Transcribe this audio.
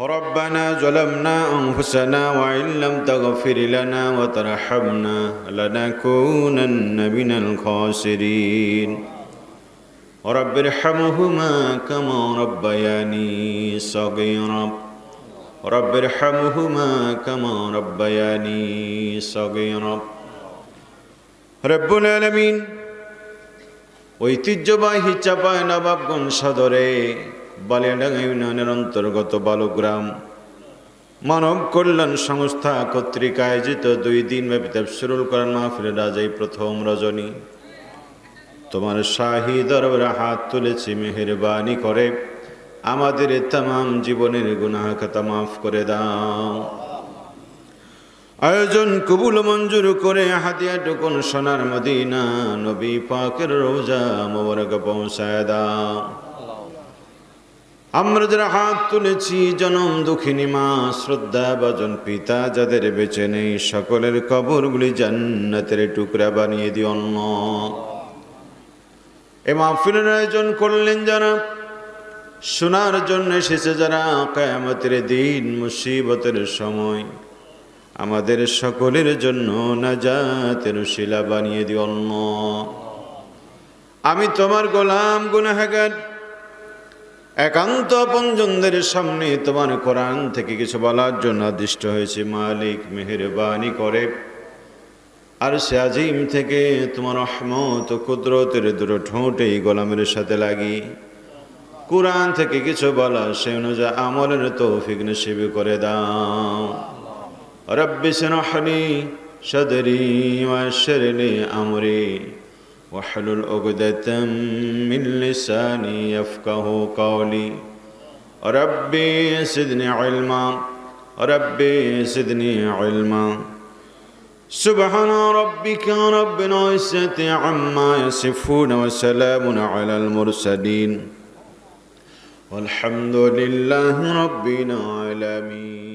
ربنا ظلمنا أنفسنا وإن لم تغفر لنا وترحمنا لنكونن من الخاسرين رب ارحمهما كما ربياني صغيرا رب ارحمهما كما ربياني صغيرا رب العالمين ঐতিহ্যবাহী চাপায় নবাবগঞ্জ সদরে বালিয়াডাঙ্গা ইউনিয়নের অন্তর্গত বালুগ্রাম। মানব কল্যাণ সংস্থা কর্তৃক আয়োজিত দুই দিন ব্যাপী তাফসিরুল কোরআন মাহফিলের আজ এই প্রথম রজনী। তোমার শাহী দরবারে হাত তুলেছি, মেহেরবানি করে। আমাদের তাম জীবনের গুনাহ খাতা মাফ করে দাও। আয়োজন কবুল মঞ্জুর করে হাতিয়া টুকুন সোনার মদিনা নবী পাকের রোজা মোবারক পৌঁছায় দাও। আমরা যারা হাত তুলেছি, জনম দুঃখিনী মা শ্রদ্ধা ভজন পিতা, যাদের বেঁচে নেই, সকলের কবরগুলি জান্নাতের টুকরা বানিয়ে দিও অন্য এ মাহফিলের আয়োজন করলেন যারা, শোনার জন্য এসেছে যারা, কায়ামতের দিন মুসিবতের সময়। আমাদের সকলের জন্য নাজাতের শিলা বানিয়ে দিও অন্য আমি তোমার গোলাম গুনাহাগার একান্ত আপনজনদের সামনে তোমার কোরআন থেকে কিছু বলার জন্য আদিষ্ট হয়েছে। মালিক মেহেরবানি করে। আর সে আজিম থেকে তোমার রহমত কুদরতের দুটো ঠোঁটে গোলামের সাথে লাগি কোরআন থেকে কিছু বলা সে অনুযায়ী আমলের তৌফিক নসিব করে দাও। রব্বি শরহলি সদরি ওয়াশরলি আমরি। واحلل عقدة من لساني يفقه قولي. ربي زدني علما ربي زدني علما. سبحان ربك رب العزة عما يصفون وسلام على المرسلين. والحمد لله رب العالمين.